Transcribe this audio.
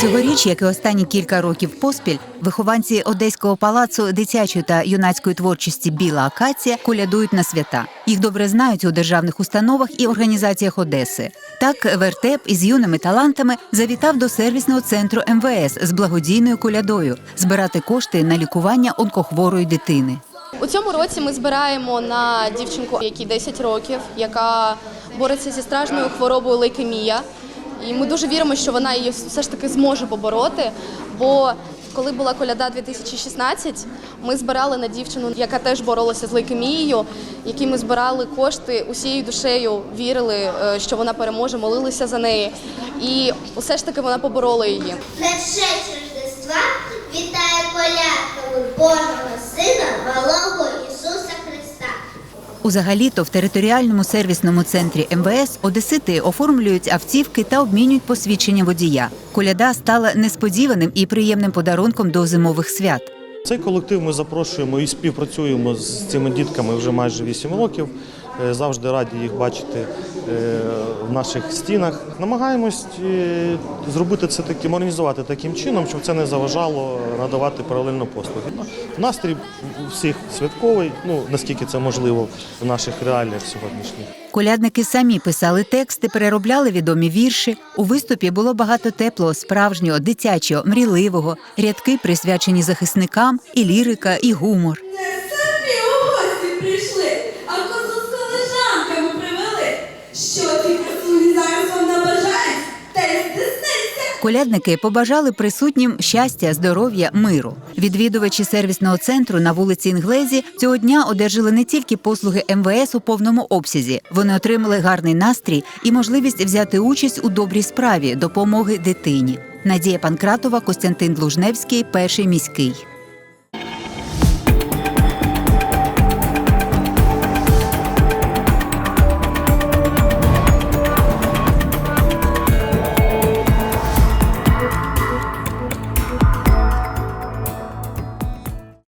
Цьогоріч, як і останні кілька років поспіль, вихованці Одеського палацу дитячої та юнацької творчості Біла Акація колядують на свята. Їх добре знають у державних установах і організаціях Одеси. Так, вертеп із юними талантами завітав до сервісного центру МВС з благодійною колядою збирати кошти на лікування онкохворої дитини. У цьому році ми збираємо на дівчинку, якій 10 років, яка бореться зі страшною хворобою лейкемія. І ми дуже віримо, що вона її все ж таки зможе побороти. Бо коли була коляда 2016, ми збирали на дівчину, яка теж боролася з лейкемією, які ми збирали кошти усією душею, вірили, е, що вона переможе, молилися за неї. І все ж таки вона поборола її. Предшесть Рождества вітає колядками Божого Узагалі-то в територіальному сервісному центрі МВС одесити оформлюють автівки та обмінюють посвідчення водія. Коляда стала несподіваним і приємним подарунком до зимових свят. Цей колектив ми запрошуємо і співпрацюємо з цими дітками вже майже 8 років. Е, Завжди раді їх бачити е, в наших стінах. Намагаємось е, зробити це таким, організувати таким чином, щоб це не заважало надавати паралельно послуги. Ну, Настрій всіх святковий, ну наскільки це можливо в наших реаліях сьогоднішніх. Колядники самі писали тексти, переробляли відомі вірші. У виступі було багато теплого, справжнього, дитячого, мрійливого, рядки присвячені захисникам, і лірика, і гумор. Не самі у гості прийшли, Колядники побажали присутнім щастя, здоров'я, миру. Відвідувачі сервісного центру на вулиці Інглезі цього дня одержали не тільки послуги МВС у повному обсязі. Вони отримали гарний настрій і можливість взяти участь у добрій справі допомоги дитині. Надія Панкратова, Костянтин Длужневський, перший міський.